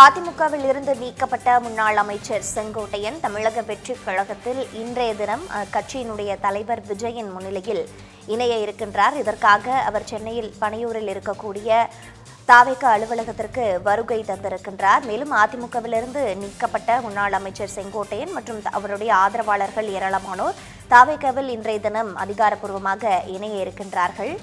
அதிமுகவில் இருந்து நீக்கப்பட்ட முன்னாள் அமைச்சர் செங்கோட்டையன் தமிழக வெற்றி கழகத்தில் இன்றைய தினம் அக்கட்சியினுடைய தலைவர் விஜயின் முன்னிலையில் இணைய இருக்கின்றார். இதற்காக அவர் சென்னையில் பனையூரில் இருக்கக்கூடிய தாவேக அலுவலகத்திற்கு வருகை தந்திருக்கின்றார். மேலும் அதிமுகவிலிருந்து நீக்கப்பட்ட முன்னாள் அமைச்சர் செங்கோட்டையன் மற்றும் அவருடைய ஆதரவாளர்கள் ஏராளமானோர் தாவேகவில் இன்றைய தினம் அதிகாரப்பூர்வமாக இணைய இருக்கின்றார்கள்.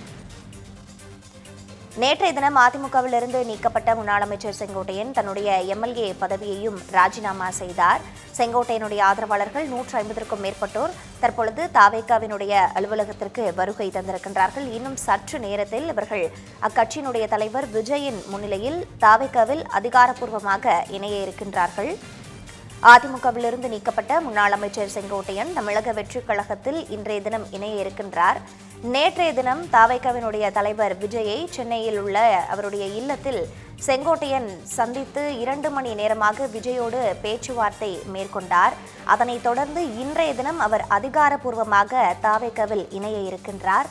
நேற்றைய தினம் அதிமுகவிலிருந்து நீக்கப்பட்ட முன்னாள் அமைச்சர் செங்கோட்டையன் தன்னுடைய எம்எல்ஏ பதவியையும் ராஜினாமா செய்தார். செங்கோட்டையனுடைய ஆதரவாளர்கள் நூற்று ஐம்பதற்கும் மேற்பட்டோர் தற்பொழுது தாவேகாவினுடைய அலுவலகத்திற்கு வருகை தந்திருக்கின்றார்கள். இன்னும் சற்று நேரத்தில் இவர்கள் அக்கட்சியினுடைய தலைவர் விஜயின் முன்னிலையில் தாவேகாவில் அதிகாரப்பூர்வமாக இணைய இருக்கின்றார்கள். அதிமுகவிலிருந்து நீக்கப்பட்ட முன்னாள் அமைச்சர் செங்கோட்டையன் தமிழக வெற்றிக் கழகத்தில் இன்றைய தினம் இணைய இருக்கின்றார். நேற்றைய தினம் தாவைக்காவினுடைய தலைவர் விஜயை சென்னையில் உள்ள அவருடைய இல்லத்தில் செங்கோட்டையன் சந்தித்து இரண்டு மணி நேரமாக விஜயோடு பேச்சுவார்த்தை மேற்கொண்டார். அதனைத் தொடர்ந்து இன்றைய தினம் அவர் அதிகாரப்பூர்வமாக தாவைக்காவில் இணைய இருக்கின்றார்.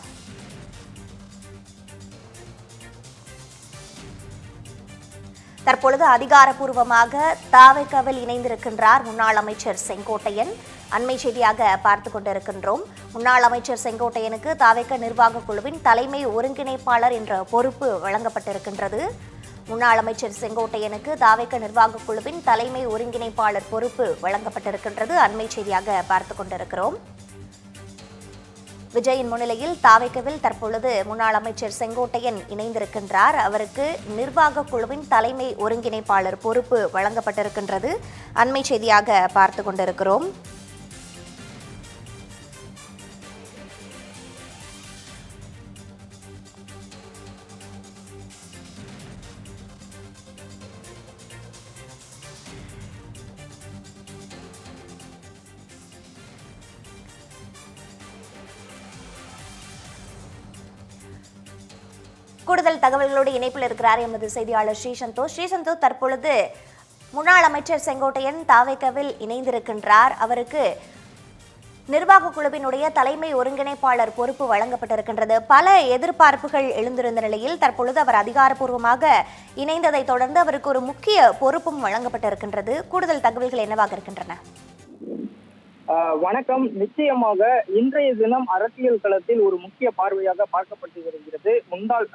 தற்பொழுது அதிகாரப்பூர்வமாக தாவைக்காவில் இணைந்திருக்கின்றார் முன்னாள் அமைச்சர் செங்கோட்டையன். அண்மை செய்தியாக பார்த்து கொண்டிருக்கின்றோம். முன்னாள் அமைச்சர் செங்கோட்டையனுக்கு தாவைக்க நிர்வாக குழுவின் தலைமை ஒருங்கிணைப்பாளர் என்ற பொறுப்பு வழங்கப்பட்டிருக்கின்றது. முன்னாள் அமைச்சர் செங்கோட்டையனுக்கு தாவைக்க நிர்வாக குழுவின் தலைமை ஒருங்கிணைப்பாளர் பொறுப்பு வழங்கப்பட்டிருக்கின்றது. அண்மை செய்தியாக பார்த்து கொண்டிருக்கிறோம். விஜயின் முன்னிலையில் தாவைக்கவில் தற்பொழுது முன்னாள் அமைச்சர் செங்கோட்டையன் இணைந்திருக்கின்றார். அவருக்கு நிர்வாக குழுவின் தலைமை ஒருங்கிணைப்பாளர் பொறுப்பு வழங்கப்பட்டிருக்கின்றது. அண்மை செய்தியாக பார்த்து கொண்டிருக்கிறோம். கூடுதல் தகவல்களோடு இணைப்பில் இருக்கிறார் எமது செய்தியாளர் ஸ்ரீசந்தோஷ் ஸ்ரீசந்தோஷ் தற்பொழுது முன்னாள் அமைச்சர் செங்கோட்டையன் தாவைக்கவில் இணைந்திருக்கின்றார். அவருக்கு நிர்வாக குழுவினுடைய தலைமை ஒருங்கிணைப்பாளர் பொறுப்பு வழங்கப்பட்டிருக்கின்றது. பல எதிர்பார்ப்புகள் எழுந்திருந்த நிலையில் தற்பொழுது அவர் அதிகாரப்பூர்வமாக இணைந்ததை தொடர்ந்து அவருக்கு ஒரு முக்கிய பொறுப்பும் வழங்கப்பட்டிருக்கின்றது. கூடுதல் தகவல்கள் என்னவாக இருக்கின்றன? வணக்கம். நிச்சயமாக இன்றைய தினம் அரசியல் களத்தில் ஒரு முக்கிய பார்வையாக பார்க்கப்பட்டு வருகிறது. முன்னாள்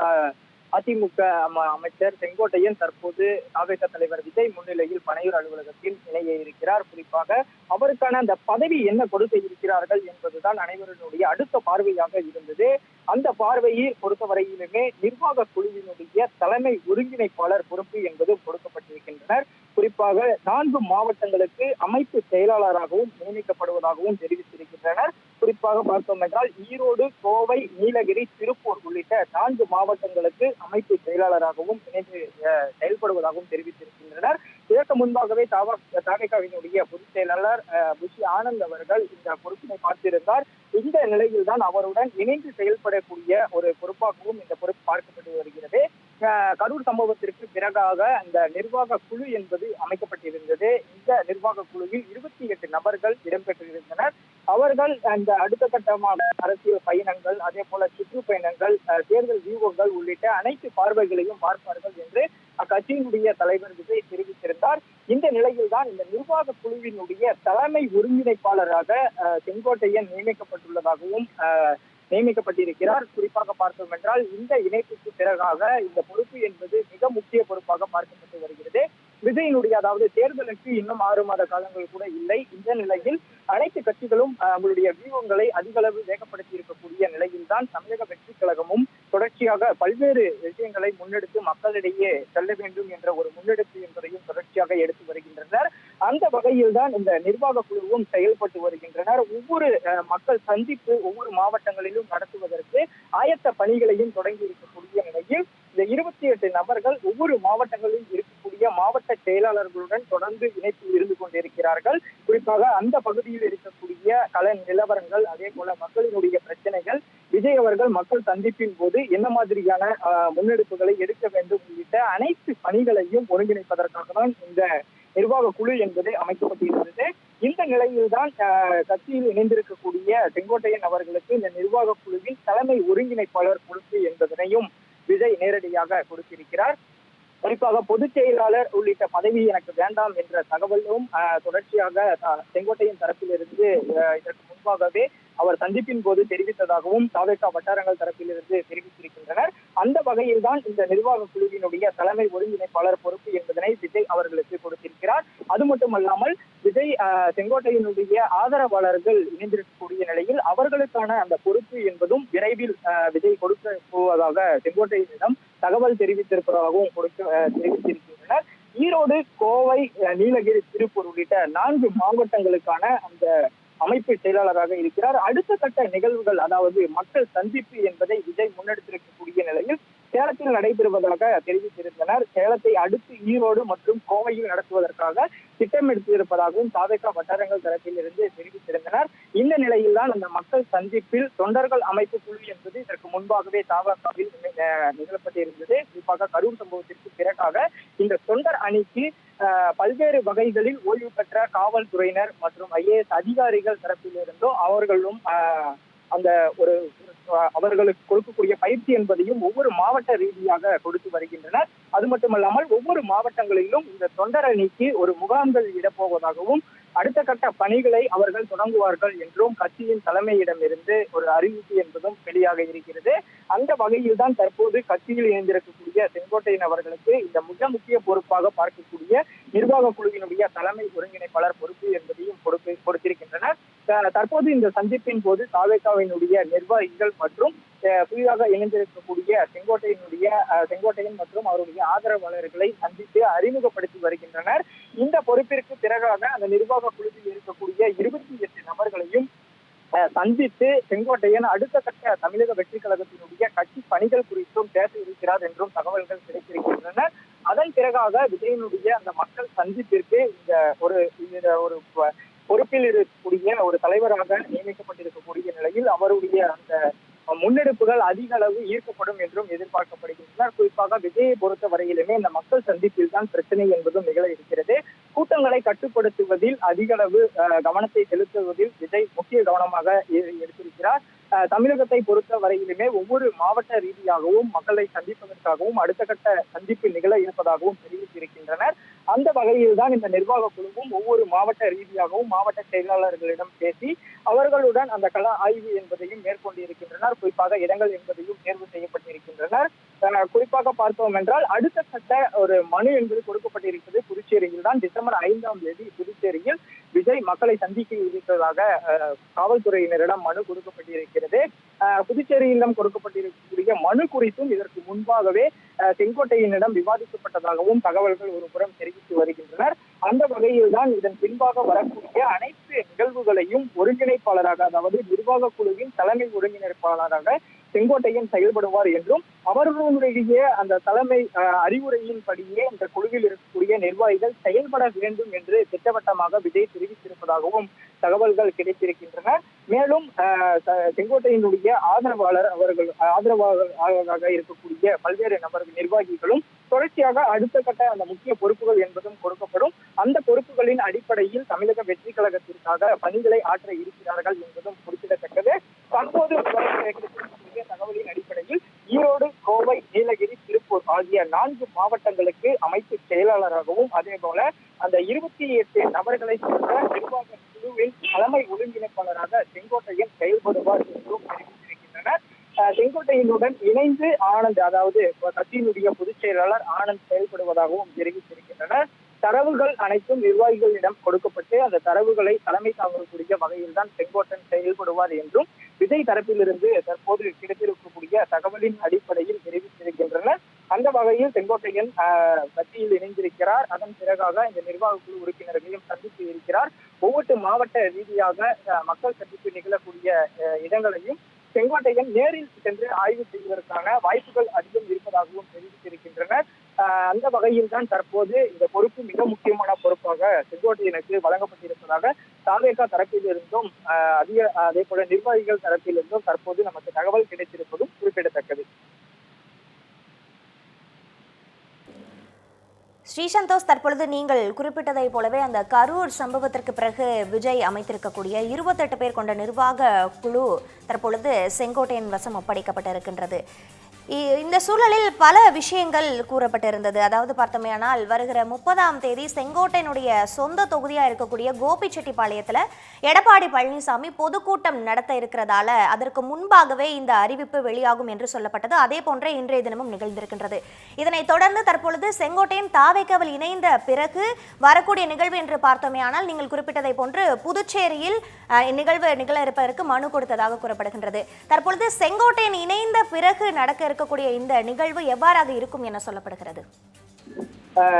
அதிமுக அம- அமைச்சர் செங்கோட்டையன் தற்போது தாவேக தலைவர் விஜய் முன்னிலையில் பனையூர் அலுவலகத்தில் இணைய இருக்கிறார். குறிப்பாக அவருக்கான அந்த பதவி என்ன கொடுக்க இருக்கிறார்கள் என்பதுதான் அனைவருடைய அடுத்த பார்வையாக இருந்தது. அந்த பார்வையை பொறுத்தவரையிலுமே நிர்வாக குழுவினுடைய தலைமை ஒருங்கிணைப்பாளர் பொறுப்பு என்பதும் கொடுக்கப்பட்டிருக்கின்றனர். குறிப்பாக நான்கு மாவட்டங்களுக்கு அமைப்பு செயலாளராகவும் நியமிக்கப்படுவதாகவும் தெரிவித்திருக்கின்றனர். குறிப்பாக பார்த்தோம் என்றால் ஈரோடு கோவை நீலகிரி திருப்பூர் உள்ளிட்ட நான்கு மாவட்டங்களுக்கு அமைப்பு செயலாளராகவும் இணைந்து செயல்படுவதாகவும் தெரிவித்திருக்கின்றனர். இதற்கு முன்பாகவே தாவா தாவேகாவினுடைய பொதுச் செயலாளர் அஹ், புஷி ஆனந்த் அவர்கள் இந்த பொறுப்பினை பார்த்திருந்தார். இந்த நிலையில்தான் அவருடன் இணைந்து செயல்படக்கூடிய ஒரு பொறுப்பாகவும் இந்த பொறுப்பு பார்க்கப்பட்டு வருகிறது. கரூர் சம்பவத்திற்கு பிறகாக அந்த நிர்வாக குழு என்பது அமைக்கப்பட்டிருந்தது. இந்த நிர்வாக குழுவில் இருபத்தி எட்டு நபர்கள் இடம்பெற்றிருந்தனர். அவர்கள் அந்த அடுத்த கட்டமான அரசியல் பயணங்கள் அதே போல சுற்றுப்பயணங்கள் தேர்தல் வியூகங்கள் உள்ளிட்ட அனைத்து பார்வைகளையும் பார்ப்பார்கள் என்று அக்கட்சியினுடைய தலைவர் விஜய் தெரிவித்திருந்தார். இந்த நிலையில்தான் இந்த நிர்வாக குழுவினுடைய தலைமை ஒருங்கிணைப்பாளராக செங்கோட்டையன் நியமிக்கப்பட்டுள்ளதாகவும் அஹ், நியமிக்கப்பட்டிருக்கிறார். குறிப்பாக பார்த்தோம் என்றால் இந்த இணைப்புக்கு பிறகாக இந்த பொறுப்பு என்பது மிக முக்கிய பொறுப்பாக பார்க்கப்பட்டு வருகிறது. விஜயினுடைய அதாவது தேர்தலுக்கு இன்னும் ஆறு மாத காலங்கள் கூட இல்லை. இந்த நிலையில் அனைத்து கட்சிகளும் அவங்களுடைய வியூகங்களை அதிக அளவு வேகப்படுத்தி இருக்கக்கூடிய நிலையில் தான் தமிழக வெற்றி கழகமும் தொடர்ச்சியாக பல்வேறு விஷயங்களை முன்னெடுத்து மக்களிடையே செல்ல வேண்டும் என்ற ஒரு முன்னெடுப்பு என்பதையும் தொடர்ச்சியாக எடுத்து வருகின்றனர் அந்த வகையில் தான் இந்த நிர்வாக குழுவும் செயல்பட்டு வருகின்றனர். ஒவ்வொரு மக்கள் சந்திப்பு ஒவ்வொரு மாவட்டங்களிலும் நடத்துவதற்கு ஆயத்த பணிகளையும் தொடங்கி இருக்கக்கூடிய நிலையில் இந்த இருபத்தி எட்டு நபர்கள் ஒவ்வொரு மாவட்டங்களிலும் இருக்கக்கூடிய மாவட்ட செயலாளர்களுடன் தொடர்ந்து இணைப்பில் இருந்து கொண்டிருக்கிறார்கள். குறிப்பாக அந்த பகுதியில் இருக்கக்கூடிய கல நிலவரங்கள் அதே போல மக்களினுடைய பிரச்சனைகள் விஜய் அவர்கள் மக்கள் சந்திப்பின் போது என்ன மாதிரியான முன்னெடுப்புகளை எடுக்க வேண்டும் உள்ளிட்ட அனைத்து பணிகளையும் ஒருங்கிணைப்பதற்காக தான் இந்த நிர்வாக குழு என்பது அமைக்கப்பட்டிருந்தது. இந்த நிலையில்தான் கட்சியில் இணைந்திருக்கக்கூடிய செங்கோட்டையன் அவர்களுக்கு இந்த நிர்வாக குழுவின் தலைமை ஒருங்கிணைப்பாளர் பொறுப்பு என்பதனையும் விஜய் நேரடியாக கொடுத்திருக்கிறார். குறிப்பாக பொதுச் செயலாளர் உள்ளிட்ட பதவி எனக்கு வேண்டாம் என்ற தகவலும் தொடர்ச்சியாக செங்கோட்டையின் தரப்பிலிருந்து இதற்கு முன்பாகவே அவர் சந்திப்பின் போது தெரிவித்ததாகவும் தாவேகா வட்டாரங்கள் தரப்பிலிருந்து தெரிவித்திருக்கின்றனர். அந்த வகையில் தான் இந்த நிர்வாக குழுவினுடைய தலைமை ஒருங்கிணைப்பாளர் பொறுப்பு என்பதனை விஜய் அவர்களுக்கு கொடுத்திருக்கிறார். அது மட்டுமல்லாமல் விஜய் செங்கோட்டையினுடைய ஆதரவாளர்கள் இணைந்திருக்கக்கூடிய நிலையில் அவர்களுக்கான அந்த பொறுப்பு என்பதும் விரைவில் விஜய் கொடுக்க போவதாக செங்கோட்டையினிடம் தகவல் தெரிவித்திருப்பதாகவும் கொடுக்க தெரிவித்திருக்கின்றனர். ஈரோடு கோவை நீலகிரி திருப்பூர் உள்ளிட்ட நான்கு மாவட்டங்களுக்கான அந்த அமைப்பு செயலாளராக இருக்கிறார். அடுத்த கட்ட நிகழ்வுகள் அதாவது மக்கள் சந்திப்பு என்பதை விஜய் முன்னெடுத்திருக்கக்கூடிய நிலையில் சேலத்தில் நடைபெறுவதாக தெரிவித்திருந்தனர். சேலத்தை அடுத்து ஈரோடு மற்றும் கோவையில் நடத்துவதற்காக திட்டமிடுத்திருப்பதாகவும் தாவேகா வட்டாரங்கள் தரப்பில் இருந்து தெரிவித்திருந்தனர். இந்த நிலையில்தான் அந்த மக்கள் சந்திப்பில் தொண்டர்கள் அமைப்பு குழு என்பது இதற்கு முன்பாகவே தாவேகாவில் நிகழப்பட்டிருந்தது குறிப்பாக கரூர் சம்பவத்திற்கு பிறகாக இந்த தொண்டர் அணிக்கு பல்வேறு வகைகளில் ஓய்வு பெற்ற காவல்துறையினர் மற்றும் ஐஏஎஸ் அதிகாரிகள் தரப்பிலிருந்தும் அவர்களும் அந்த ஒரு அவர்களுக்கு கொடுக்கக்கூடிய பயிற்சி என்பதையும் ஒவ்வொரு மாவட்ட ரீதியாக கொடுத்து வருகின்றனர். அது மட்டுமல்லாமல் ஒவ்வொரு மாவட்டங்களிலும் இந்த தொண்டரணிக்கு ஒரு முகாம்கள் இடப்போவதாகவும் அடுத்த கட்ட பணிகளை அவர்கள் தொடங்குவார்கள் என்றும் கட்சியின் தலைமையிடமிருந்து ஒரு அறிவிப்பு என்பதும் வெளியாக இருக்கிறது. அந்த வகையில் தான் தற்போது கட்சியில் இணைந்திருக்கக்கூடிய செங்கோட்டையன் அவர்களுக்கு இந்த மிக முக்கிய பொறுப்பாக பார்க்கக்கூடிய நிர்வாக குழுவினுடைய தலைமை ஒருங்கிணைப்பாளர் பொறுப்பு என்பதையும் கொடுத்து கொடுத்திருக்கின்றனர். தற்போது இந்த சந்திப்பின் போது தாவேகாவினுடைய நிர்வாகிகள் மற்றும் புதிதாக இணைந்திருக்கக்கூடிய செங்கோட்டையினுடைய செங்கோட்டையன் மற்றும் அவருடைய ஆதரவாளர்களை சந்தித்து அறிமுகப்படுத்தி வருகின்றனர். இந்த பொறுப்பிற்கு பிறகாக அந்த நிர்வாக குழுவில் இருக்கக்கூடிய இருபத்தி எட்டு நபர்களையும் சந்தித்து செங்கோட்டையன் அடுத்த கட்ட தமிழக வெற்றி கழகத்தினுடைய கட்சி பணிகள் குறித்தும் பேச இருக்கிறார் என்றும் தகவல்கள் கிடைத்திருக்கின்றன. அதன் பிறகாக விஜயனுடைய அந்த மக்கள் சந்திப்பிற்கு இந்த ஒரு இந்த ஒரு பொறுப்பில் இரு இருக்கக்கூடிய ஒரு தலைவராக நியமிக்கப்பட்டிருக்கக்கூடிய நிலையில் அவருடைய அந்த முன்னெடுப்புகள் அதிக அளவு ஈர்க்கப்படும் என்றும் எதிர்பார்க்கப்படுகின்றன. குறிப்பாக விஜயை பொறுத்த வரையிலுமே இந்த மக்கள் சந்திப்பில் தான் பிரச்சனை என்பதும் நிகழ இருக்கிறது. கூட்டங்களை கட்டுப்படுத்துவதில் அதிக அளவு கவனத்தை செலுத்துவதில் விஜய் முக்கிய கவனமாக எடுத்திருக்கிறார். தமிழகத்தை பொறுத்த வரையிலுமே ஒவ்வொரு மாவட்ட ரீதியாகவும் மக்களை சந்திப்பதற்காகவும் அடுத்த கட்ட சந்திப்பு நிகழ இருப்பதாகவும் தெரிவித்திருக்கின்றனர். அந்த வகையில் தான் இந்த நிர்வாக குழுவும் ஒவ்வொரு மாவட்ட ரீதியாகவும் மாவட்ட செயலாளர்களிடம் பேசி அவர்களுடன் அந்த கள ஆய்வு என்பதையும் மேற்கொண்டிருக்கின்றனர். குறிப்பாக இடங்கள் என்பதையும் தேர்வு செய்யப்பட்டிருக்கின்றனர். குறிப்பாக பார்த்தோம் என்றால் அடுத்த கட்ட ஒரு மனு என்பது கொடுக்கப்பட்டிருக்கிறது. புதுச்சேரியில் தான் டிசம்பர் ஐந்தாம் தேதி புதுச்சேரியில் விஜய் மக்களை சந்திக்க இருப்பதாக காவல்துறையினரிடம் மனு கொடுக்கப்பட்டிருக்கிறது. புதுச்சேரியிடம் கொடுக்கப்பட்டிருக்கக்கூடிய மனு குறித்தும் இதற்கு முன்பாகவே செங்கோட்டையினிடம் விவாதிக்கப்பட்டதாகவும் தகவல்கள் ஒருபுறம் தெரிவித்து வருகின்றனர். அந்த வகையில் தான் இதன் பின்பாக வரக்கூடிய அனைத்து நிகழ்வுகளையும் ஒருங்கிணைப்பாளராக அதாவது நிர்வாக குழுவின் தலைமை ஒருங்கிணைப்பாளராக செங்கோட்டையன் செயல்படுவார் என்றும் அவர்களுடைய அந்த தலைமை அறிவுரையின்படியே இந்த குழுவில் இருக்கக்கூடிய நிர்வாகிகள் செயல்பட வேண்டும் என்று திட்டவட்டமாக விஜய் தெரிவித்திருப்பதாகவும் தகவல்கள் கிடைத்திருக்கின்றன. மேலும் செங்கோட்டையினுடைய ஆதரவாளர் அவர்கள் ஆதரவாளராக இருக்கக்கூடிய பல்வேறு நபர்கள் நிர்வாகிகளும் தொடர்ச்சியாக அடுத்த கட்ட அந்த முக்கிய பொறுப்புகள் என்பதும் கொடுக்கப்படும். அந்த பொறுப்புகளின் அடிப்படையில் தமிழக வெற்றி கழகத்திற்காக பணிகளை ஆற்ற இருக்கிறார்கள் என்பதும் குறிப்பிடத்தக்கது. தற்போது தகவலின் அடிப்படையில் ஈரோடு கோவை நீலகிரி திருப்பூர் ஆகிய நான்கு மாவட்டங்களுக்கு அமைப்பு செயலாளராகவும் அதே போல அந்த இருபத்தி எட்டு நபர்களை சேர்ந்த தலைமை ஒருங்கிணைப்பாளராக செங்கோட்டையன் செயல்படுவார் என்றும் தெரிவித்திருக்கின்றனர் செங்கோட்டையினுடன் செங்கோட்டையனுடன் இணைந்து ஆனந்த் அதாவது கட்சியினுடைய பொதுச் செயலாளர் ஆனந்த் செயல்படுவதாகவும் தெரிவித்திருக்கின்றனர். தரவுகள் அனைத்தும் நிர்வாகிகளிடம் கொடுக்கப்பட்டு அந்த தரவுகளை தலைமை தாங்கக்கூடிய வகையில் தான் செங்கோட்டன் செயல்படுவார் என்றும் விஜய் தரப்பிலிருந்து தற்போது கிடைத்திருக்கக்கூடிய தகவலின் அடிப்படையில் தெரிவித்திருக்கின்றனர். அந்த வகையில் செங்கோட்டையன் கட்சியில் இணைந்திருக்கிறார். அதன் பிறகாக இந்த நிர்வாக குழு உறுப்பினர்களையும் சந்தித்து இருக்கிறார். ஒவ்வொரு மாவட்ட ரீதியாக மக்கள் சந்திப்பு நிகழக்கூடிய இடங்களையும் செங்கோட்டையன் நேரில் சென்று ஆய்வு செய்வதற்கான வாய்ப்புகள் அதிகம் இருப்பதாகவும் தெரிவித்திருக்கின்றனர். அந்த வகையில் தான் தற்போது இந்த பொறுப்பு மிக முக்கியமான பொறுப்பாக செங்கோட்டையனுக்கு வழங்கப்பட்டிருப்பதாக தாவேகா தரப்பிலிருந்தும் அதிக அதே போல நிர்வாகிகள் தரப்பிலிருந்தும் தற்போது நமக்கு தகவல் கிடைத்திருப்பதும் குறிப்பிடத்தக்கது. ஸ்ரீ சந்தோஷ் தற்பொழுது நீங்கள் குறிப்பிட்டதைப் போலவே அந்த கரூர் சம்பவத்திற்கு பிறகு விஜய் அமைத்திருக்கக்கூடிய இருபத்தெட்டு பேர் கொண்ட நிர்வாக குழு தற்பொழுது செங்கோட்டையின் வசம் ஒப்படைக்கப்பட்டிருக்கின்றது. இந்த சூழலில் பல விஷயங்கள் கூறப்பட்டிருந்தது. அதாவது பார்த்தோமேயானால் வருகிற முப்பதாம் தேதி செங்கோட்டையினுடைய சொந்த தொகுதியாக இருக்கக்கூடிய கோபிச்செட்டிப்பாளையத்தில் எடப்பாடி பழனிசாமி பொதுக்கூட்டம் நடத்த இருக்கிறதால அதற்கு முன்பாகவே இந்த அறிவிப்பு வெளியாகும் என்று சொல்லப்பட்டது. அதே போன்றே இன்றைய தினமும் நிகழ்ந்திருக்கின்றது. இதனைத் தொடர்ந்து தற்பொழுது செங்கோட்டையின் தாவைக்காவில் இணைந்த பிறகு வரக்கூடிய நிகழ்வு என்று பார்த்தோமேயானால் நீங்கள் குறிப்பிட்டதை போன்று புதுச்சேரியில் நிகழ்வு நிகழ இருப்பதற்கு மனு கொடுத்ததாக கூறப்படுகின்றது. தற்பொழுது செங்கோட்டையின் இணைந்த பிறகு நடக்க இருக்கக்கூடிய இந்த நிகழ்வு எவ்வாறாக இருக்கும் என சொல்லப்படுகிறது?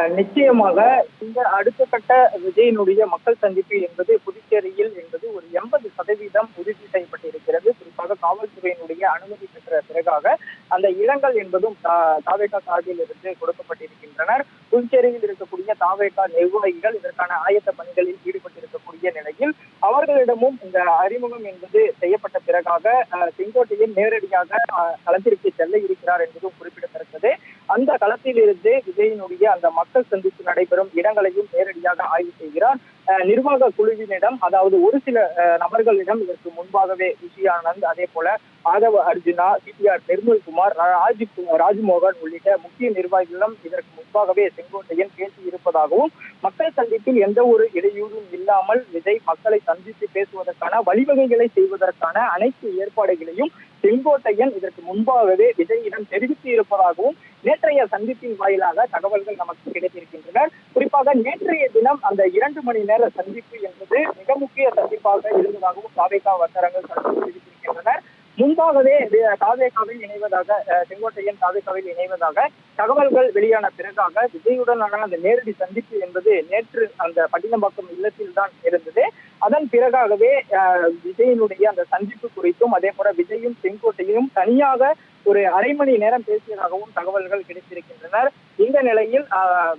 நிச்சயமாக இந்த அடுத்த கட்ட விஜயனுடைய மக்கள் சந்திப்பு என்பது புதுச்சேரியில் என்பது ஒரு எண்பது சதவீதம் உறுதி செய்யப்பட்டிருக்கிறது. குறிப்பாக காவல்துறையினுடைய அனுமதி பெற்ற பிறகாக அந்த இடங்கள் என்பதும் தா- தாவேகா சார்பில் இருந்து கொடுக்கப்பட்டிருக்கின்றனர். புதுச்சேரியில் இருக்கக்கூடிய தாவேகா நிர்வாகிகள் இதற்கான ஆயத்த பணிகளில் ஈடுபட்டிருக்கக்கூடிய நிலையில் அவர்களிடமும் இந்த அறிமுகம் என்பது செய்யப்பட்ட பிறகாக ஆஹ், செங்கோட்டையில் நேரடியாக களத்திற்கு செல்ல இருக்கிறார் என்பதும் குறிப்பிடத்தக்கது. அந்த களத்தில் இருந்து விஜயினுடைய அந்த மக்கள் சந்திப்பு நடைபெறும் இடங்களையும் நேரடியாக ஆய்வு செய்கிறார். நிர்வாக குழுவினிடம் அதாவது ஒரு சில நபர்களிடம் இதற்கு முன்பாகவே விஜயானந்த் அதே போல ஆதவ அர்ஜுனா சிடிஆர் நிர்மல்குமார் ராஜ் ராஜ்மோகன் உள்ளிட்ட முக்கிய நிர்வாகிகளிடம் இதற்கு முன்பாகவே செங்கோட்டையன் பேசி இருப்பதாகவும் மக்கள் சந்திப்பில் எந்த ஒரு இடையூறும் இல்லாமல் விஜய் மக்களை சந்தித்து பேசுவதற்கான வழிவகைகளை செய்வதற்கான அனைத்து ஏற்பாடுகளையும் செங்கோட்டையன் இதற்கு முன்பாகவே விஜயிடம் தெரிவித்து இருப்பதாகவும் நேற்றைய சந்திப்பின் வாயிலாக தகவல்கள் நமக்கு கிடைத்திருக்கின்றன. குறிப்பாக நேற்றைய தினம் அந்த இரண்டு மணி நேர சந்திப்பு என்பது மிக முக்கிய சந்திப்பாக இருந்ததாகவும் தாவேகா வட்டாரங்கள் தெரிவித்திருக்கின்றனர் முன்பாகவே வி- தாவேகாவில் இணைவதாக செங்கோட்டையன் தாவேகாவில் இணைவதாக தகவல்கள் வெளியான பிறகாக விஜயுடனான அந்த நேரடி சந்திப்பு என்பது நேற்று அந்த பட்டினம்பாக்கம் இல்லத்தில் தான் இருந்தது. அதன் பிறகாகவே விஜயனுடைய அந்த சந்திப்பு குறித்தும் அதே போல விஜயும் செங்கோட்டையும் தனியாக ஒரு அரை மணி நேரம் பேசியதாகவும் தகவல்கள் கிடைத்திருக்கின்றனர். இந்த நிலையில்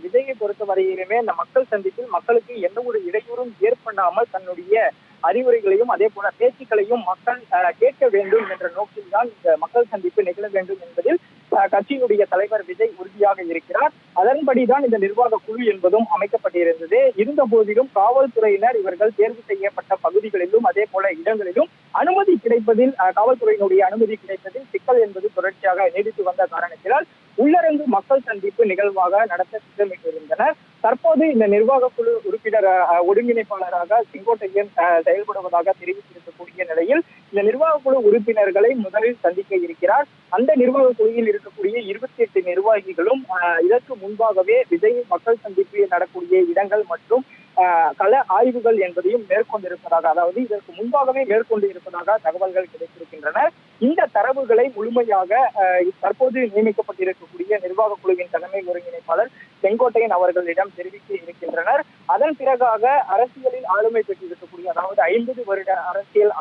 விஜயை பொறுத்தவரையிலுமே இந்த மக்கள் சந்திப்பில் மக்களுக்கு எந்த ஒரு இடையூறும் ஏற்படாமல் தன்னுடைய அறிவுரைகளையும் அதே போல பேச்சுக்களையும் மக்கள் கேட்க வேண்டும் என்ற நோக்கில் தான் இந்த மக்கள் சந்திப்பு நிகழ வேண்டும் என்பதில் கட்சியினுடைய தலைவர் விஜய் உறுதியாக இருக்கிறார். அதன்படிதான் இந்த நிர்வாக குழு என்பதும் அமைக்கப்பட்டிருந்தது. இருந்த போதிலும் காவல்துறையினர் இவர்கள் தேர்வு செய்யப்பட்ட பகுதிகளிலும் அதே போல இடங்களிலும் அனுமதி கிடைப்பதில் காவல்துறையினுடைய அனுமதி கிடைப்பதில் சிக்கல் என்பது தொடர்ச்சியாக நீடித்து வந்த காரணத்தினால் உள்ளரங்கு மக்கள் சந்திப்பு நிகழ்வாக நடத்த திட்டமிட்டிருந்தனர். தற்போது இந்த நிர்வாக குழு உறுப்பினர் ஒருங்கிணைப்பாளராக செங்கோட்டையன் செயல்படுவதாக தெரிவித்திருக்கக்கூடிய நிலையில் இந்த நிர்வாக குழு உறுப்பினர்களை முதலில் சந்திக்க இருக்கிறார். அந்த நிர்வாக குழுவில் இருக்கக்கூடிய இருபத்தி எட்டு நிர்வாகிகளும் இதற்கு முன்பாகவே விஜய் மக்கள் சந்திப்பு நடக்கூடிய இடங்கள் மற்றும் கள ஆய்வுகள் என்பதையும் மேற்கொண்டிருப்பதாக அதாவது இதற்கு முன்பாகவே மேற்கொண்டு இருப்பதாக தகவல்கள் கிடைத்திருக்கின்றன. இந்த தரவுகளை முழுமையாக தற்போது நியமிக்கப்பட்டிருக்கக்கூடிய நிர்வாக குழுவின் தலைமை ஒருங்கிணைப்பாளர் செங்கோட்டையன் அவர்களிடம் தெரிவிக்க இருக்கின்றனர். அதன் பிறகாக அரசியலில் ஆளுமை பெற்றிருக்கக்கூடிய அதாவது ஐம்பது வருட அரசியல்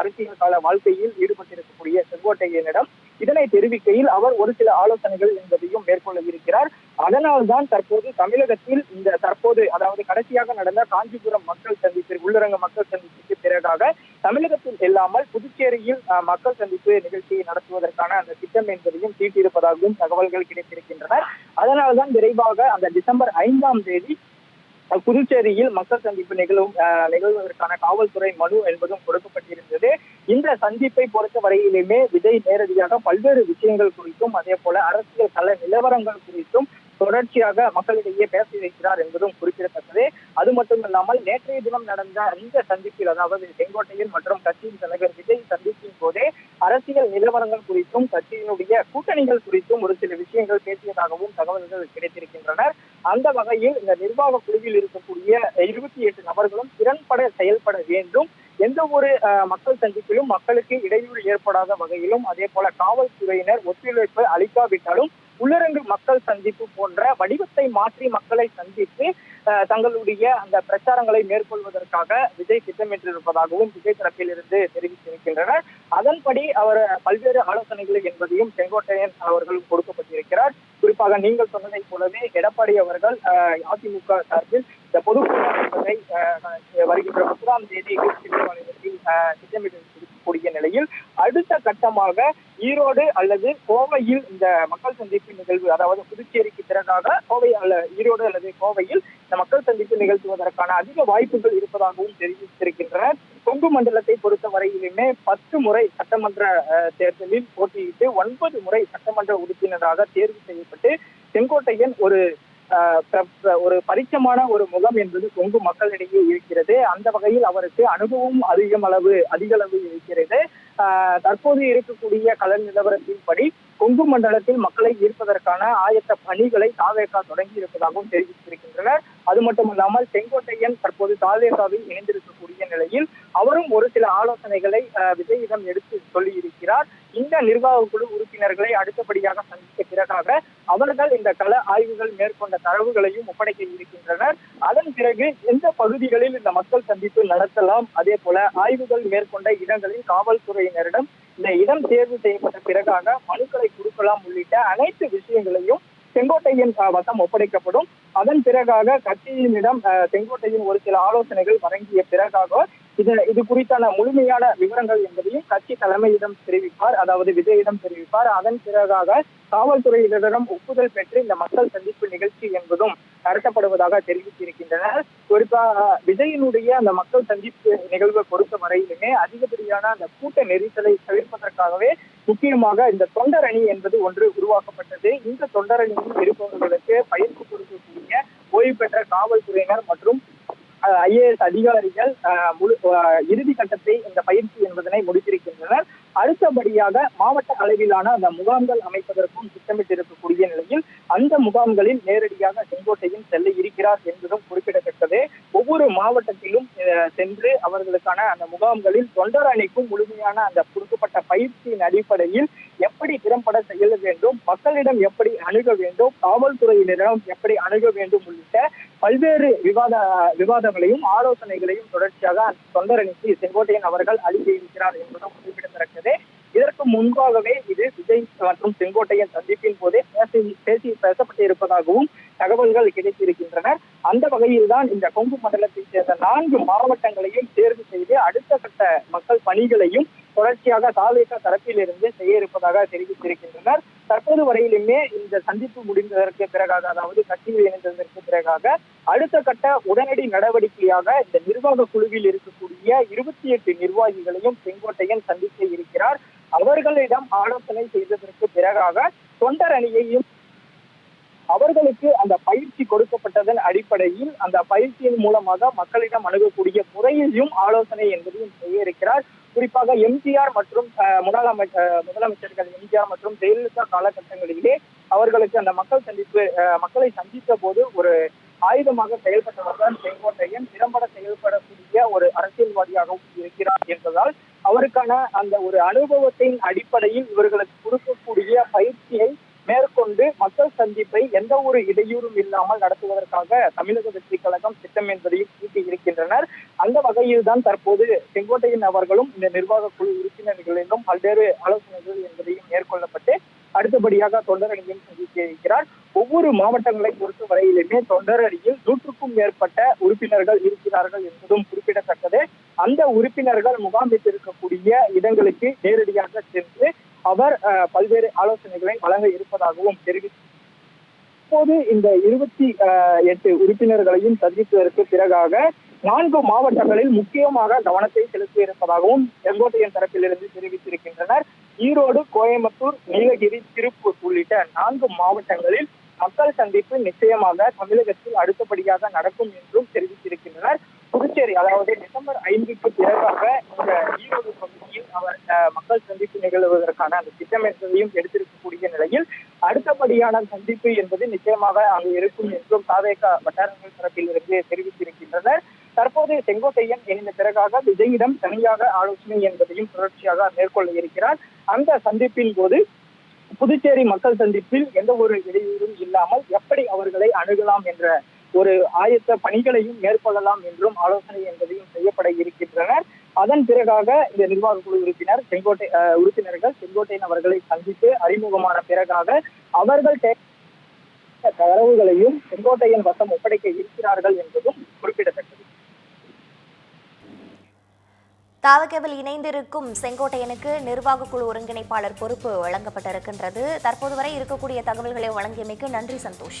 அரசியல் கால வாழ்க்கையில் ஈடுபட்டிருக்கக்கூடிய செங்கோட்டையனிடம் இதனை தெரிவிக்கையில் அவர் ஒரு சில ஆலோசனைகள் என்பதையும் மேற்கொள்ள இருக்கிறார். அதனால்தான் தற்போது தமிழகத்தில் இந்த தற்போது அதாவது கடைசியாக நடந்த காஞ்சிபுரம் மக்கள் சந்திப்பில் உள்ளரங்க மக்கள் சந்திப்புக்கு பிறகாக தமிழகத்தில் இல்லாமல் புதுச்சேரியில் மக்கள் சந்திப்பு நிகழ்ச்சியை நடத்துவதற்கான அந்த திட்டம் என்பதையும் தீட்டியிருப்பதாகவும் தகவல்கள் கிடைத்திருக்கின்றன. அதனால்தான் விரைவாக அந்த டிசம்பர் ஐந்தாம் தேதி புதுச்சேரியில் மக்கள் சந்திப்பு நிகழும் அஹ், நிகழ்வதற்கான காவல்துறை மனு என்பதும் கொடுக்கப்பட்டிருந்தது. இந்த சந்திப்பை பொறுத்த வரையிலுமே விஜய் நேரடியாக பல்வேறு விஷயங்கள் குறித்தும் அதே போல அரசியல் கள நிலவரங்கள் குறித்தும் தொடர்ச்சியாக மக்களிடையே பேச வைக்கிறார் என்பதும் குறிப்பிடத்தக்கது. அது மட்டும் இல்லாமல் நேற்றைய தினம் நடந்த இந்த சந்திப்பில் அதாவது செங்கோட்டையில் மற்றும் கட்சியின் தலைவர் விஜய் சந்திப்பின் போதே அரசியல் நிலவரங்கள் குறித்தும் கட்சியினுடைய கூட்டணிகள் குறித்தும் ஒரு சில விஷயங்கள் பேசியதாகவும் தகவல்கள் கிடைத்திருக்கின்றன அந்த வகையில் இந்த நிர்வாக குழுவில் இருக்கக்கூடிய இருபத்தி எட்டு நபர்களும் திறன்பட செயல்பட வேண்டும். எந்த ஒரு மக்கள் சந்திப்பிலும் மக்களுக்கு இடையூறு ஏற்படாத வகையிலும் அதே போல காவல்துறையினர் ஒத்துழைப்பு அளிக்காவிட்டாலும் உள்ளரங்கு மக்கள் சந்திப்பு போன்ற வடிவத்தை மாற்றி மக்களை சந்தித்து அஹ், தங்களுடைய அந்த பிரச்சாரங்களை மேற்கொள்வதற்காக விஜய் திட்டமிட்டிருப்பதாகவும் விஜய் தரப்பில் இருந்து தெரிவித்திருக்கின்றனர். அதன்படி அவர் பல்வேறு ஆலோசனைகள் என்பதையும் செங்கோட்டையன் அவர்கள் கொடுக்கப்பட்டிருக்கிறார். குறிப்பாக நீங்கள் சொன்னதைப் போலவே எடப்பாடி அவர்கள் அஹ், அதிமுக சார்பில் இந்த பொதுக்கூட்டத்தை அஹ், வருகின்ற முப்பதாம் தேதி மாநிலத்தில் திட்டமிட்டிருக்கக்கூடிய நிலையில் அடுத்த கட்டமாக ஈரோடு அல்லது கோவையில் இந்த மக்கள் சந்திப்பு நிகழ்வு அதாவது புதுச்சேரிக்கு பிறகாக கோவை அல்ல ஈரோடு அல்லது கோவையில் இந்த மக்கள் சந்திப்பு நிகழ்த்துவதற்கான அதிக வாய்ப்புகள் இருப்பதாகவும் தெரிவித்திருக்கின்றனர் கொங்கு மண்டலத்தை பொறுத்தவரையிலுமே பத்து முறை சட்டமன்ற தேர்தலில் போட்டியிட்டு ஒன்பது முறை சட்டமன்ற உறுப்பினராக தேர்வு செய்யப்பட்டு செங்கோட்டையன் ஒரு ஒரு பரிச்சமான ஒரு முகம் என்பது கொங்கு மக்களிடையே இருக்கிறது. அந்த வகையில் அவருக்கு அனுபவம் அதிகம் அளவு அதிக அளவு இருக்கிறது. தற்போது இருக்கக்கூடிய கள நிலவரத்தின்படி கொங்கு மண்டலத்தில் மக்களை ஈர்ப்பதற்கான ஆயத்த பணிகளை தாவேகா தொடங்கி இருப்பதாகவும் தெரிவித்தார் அது மட்டுமல்லாமல் செங்கோட்டையன் தற்போது தாவேகாவில் இணைந்திருக்கக்கூடிய நிலையில் அவரும் ஒரு சில ஆலோசனைகளை விஜயிடம் எடுத்து சொல்லி இருக்கிறார் இந்த நிர்வாக குழு உறுப்பினர்களை அடுத்தபடியாக சந்தித்த பிறகாக அவர்கள் இந்த கள ஆய்வுகள் மேற்கொண்ட தரவுகளையும் ஒப்படைக்க இருக்கின்றனர். அதன் பிறகு எந்த பகுதிகளில் இந்த மக்கள் சந்திப்பு நடத்தலாம்? அதே போல ஆய்வுகள் மேற்கொண்ட இடங்களில் காவல்துறையினரிடம் இந்த இடம் தேர்வு செய்யப்பட்ட பிறகாக மனுக்களை கொடுக்கலாம் உள்ளிட்ட அனைத்து விஷயங்களையும் செங்கோட்டையின் அஹ், வசம் ஒப்படைக்கப்படும். அதன் பிறகாக கட்சியினிடம் செங்கோட்டையின் ஒரு சில ஆலோசனைகள் வழங்கிய பிறகாக இது இது குறித்தான முழுமையான விவரங்கள் என்பதையும் கட்சி தலைமையிடம் தெரிவிப்பார் அதாவது விஜயிடம் தெரிவிப்பார். அதன் பிறகாக காவல்துறையினரிடம் ஒப்புதல் பெற்று இந்த மக்கள் சந்திப்பு நிகழ்ச்சி என்பதும் நடத்தப்படுவதாக தெரிவித்திருக்கின்றனர். குறிப்பாக விஜயினுடைய அந்த மக்கள் சந்திப்பு நிகழ்வை பொறுத்த வரையிலுமே அதிகப்படியான அந்த கூட்ட நெரிசலை தவிர்ப்பதற்காகவே முக்கியமாக இந்த தொண்டரணி என்பது ஒன்று உருவாக்கப்பட்டது. இந்த தொண்டரணியில் இருப்பவர்களுக்கு பயிற்சி ஓய்வு பெற்ற காவல்துறையினர் மற்றும் ஐஏஎஸ் அதிகாரிகள் முழு இறுதி கட்டத்தை இந்த பயிற்சி என்பதனை முடித்திருக்கின்றனர். அடுத்தபடியாக மாவட்ட அளவிலான அந்த முகாம்கள் அமைப்பதற்கும் திட்டமிட்டிருக்கக்கூடிய நிலையில் அந்த முகாம்களில் நேரடியாக செங்கோட்டையும் செல்ல இருக்கிறார் என்பதும் குறிப்பிடத்தக்கது. ஒவ்வொரு மாவட்டத்திலும் சென்று அவர்களுக்கான அந்த முகாம்களில் தொண்டர் அணிக்கும் முழுமையான அந்த கொடுக்கப்பட்ட பயிற்சியின் அடிப்படையில் எப்படி திறம்பட செயல வேண்டும் மக்களிடம் எப்படி அணுக வேண்டும் காவல்துறையினரிடம் எப்படி அணுக வேண்டும் உள்ளிட்ட பல்வேறு விவாத விவாதங்களையும் ஆலோசனைகளையும் தொடர்ச்சியாக அந்த தொண்டரணிக்கு செங்கோட்டையன் அவர்கள் அளிக்க இருக்கிறார் என்பதும் குறிப்பிடத்தக்கது. இதற்கு முன்பாகவே இது விஜய் மற்றும் செங்கோட்டையன் சந்திப்பின் போதே பேசி பேசி பேசப்பட்டு இருப்பதாகவும் தகவல்கள் கிடைத்திருக்கின்றன. அந்த வகையில் தான் இந்த கொங்கு மண்டலத்தைச் சேர்ந்த நான்கு மாவட்டங்களையும் தேர்வு செய்து அடுத்த கட்ட மக்கள் பணிகளையும் தொடர்ச்சியாக தாலுகா தரப்பிலிருந்து செய்ய இருப்பதாக தெரிவித்திருக்கின்றனர். தற்போது வரையிலுமே இந்த சந்திப்பு முடிந்ததற்கு பிறகாக அதாவது கட்சியில் இணைந்ததற்கு பிறகாக அடுத்த கட்ட உடனடி நடவடிக்கையாக இந்த நிர்வாக குழுவில் இருக்கக்கூடிய இருபத்தி எட்டு நிர்வாகிகளையும் செங்கோட்டையன் சந்திக்க இருக்கிறார். அவர்களிடம் ஆலோசனை செய்ததற்கு பிறகாக தொண்டர் அணியையும் அவர்களுக்கு அந்த பயிற்சி கொடுக்கப்பட்டதன் அடிப்படையில் அந்த பயிற்சியின் மூலமாக மக்களிடம் அணுகக்கூடிய முறையையும் ஆலோசனை என்பதையும் செய்ய இருக்கிறார் குறிப்பாக எம்ஜிஆர் மற்றும் முதலமைச்சர் முன்னாள் முதலமைச்சர்கள் எம்ஜிஆர் மற்றும் ஜெயலலிதா காலகட்டங்களிலே அவர்களுக்கு அந்த மக்கள் சந்திப்பு மக்களை சந்தித்த போது ஒரு ஆயுதமாக செயல்பட்டவர் தான் செங்கோட்டையன். திறம்பட செயல்படக்கூடிய ஒரு அரசியல்வாதியாகவும் இருக்கிறார் என்பதால் அவருக்கான அந்த ஒரு அனுபவத்தின் அடிப்படையில் இவர்களுக்கு கொடுக்கக்கூடிய பயிற்சியை மேற்கொண்டு மக்கள் சந்திப்பை எந்த ஒரு இடையூறும் இல்லாமல் நடத்துவதற்காக தமிழக வெற்றி கழகம் திட்டம் என்பதையும் கூட்டியிருக்கின்றனர் இருக்கின்றனர். அந்த வகையில் தான் தற்போது செங்கோட்டையன் அவர்களும் இந்த நிர்வாக குழு உறுப்பினர்களிடம் பல்வேறு ஆலோசனைகள் என்பதையும் மேற்கொள்ளப்பட்டு அடுத்தபடியாக தொண்டரணியும் சந்திக்க இருக்கிறார் ஒவ்வொரு மாவட்டங்களை பொறுத்த வரையிலுமே தொண்டரணியில் நூற்றுக்கும் மேற்பட்ட உறுப்பினர்கள் இருக்கிறார்கள் என்பதும் குறிப்பிடத்தக்கது. அந்த உறுப்பினர்கள் முகாமிட்டிருக்கக்கூடிய இடங்களுக்கு நேரடியாக சென்று அவர் பல்வேறு ஆலோசனைகளை வழங்க இருப்பதாகவும் தெரிவித்தார் இந்த இருபத்தி எட்டு உறுப்பினர்களையும் சந்தித்ததற்கு பிறகாக நான்கு மாவட்டங்களில் முக்கியமாக கவனத்தை செலுத்தியிருப்பதாகவும் செங்கோட்டையன் தரப்பிலிருந்து தெரிவித்திருக்கின்றனர். ஈரோடு கோயம்புத்தூர் நீலகிரி திருப்பூர் உள்ளிட்ட நான்கு மாவட்டங்களில் மக்கள் சந்திப்பு நிச்சயமாக தமிழகத்தில் அடுத்தபடியாக நடக்கும் என்றும் தெரிவித்திருக்கின்றனர். புதுச்சேரி அதாவது டிசம்பர் ஐந்துக்கு பிறகாக இந்த ஈரோடு பகுதியில் அவர் மக்கள் சந்திப்பு நிகழ்வதற்கான அந்த திட்டமிட்டதையும் எடுத்திருக்கக்கூடிய நிலையில் அடுத்தபடியான சந்திப்பு என்பது நிச்சயமாக அங்கு இருக்கும் என்றும் சாதேகா வட்டாரங்கள் தரப்பில் இருந்து தெரிவித்திருக்கின்றனர். தற்போது செங்கோட்டையன் இணைந்த பிறகாக விஜயிடம் தனியாக ஆலோசனை என்பதையும் தொடர்ச்சியாக மேற்கொள்ள இருக்கிறார். அந்த சந்திப்பின் போது புதுச்சேரி மக்கள் சந்திப்பில் எந்த ஒரு இடையூறும் இல்லாமல் எப்படி அவர்களை அணுகலாம் என்ற ஒரு ஆயத்த பணிகளையும் மேற்கொள்ளலாம் என்றும் ஆலோசனை என்பதையும் செய்யப்பட இருக்கின்றனர். அதன் பிறகாக இந்த நிர்வாக குழு உறுப்பினர் செங்கோட்டை உறுப்பினர்கள் செங்கோட்டையன் அவர்களை சந்தித்து அறிமுகமான பிறகாக அவர்கள் தரவுகளையும் செங்கோட்டையன் வசம் ஒப்படைக்க இருக்கிறார்கள் என்பதும் குறிப்பிடத்தக்கது. தாவகேவில் இணைந்திருக்கும் செங்கோட்டையனுக்கு நிர்வாக குழு ஒருங்கிணைப்பாளர் பொறுப்பு வழங்கப்பட்டிருக்கின்றது. தற்போது வரை இருக்கக்கூடிய தகவல்களை வழங்கியமைக்கு நன்றி சந்தோஷ்.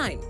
nine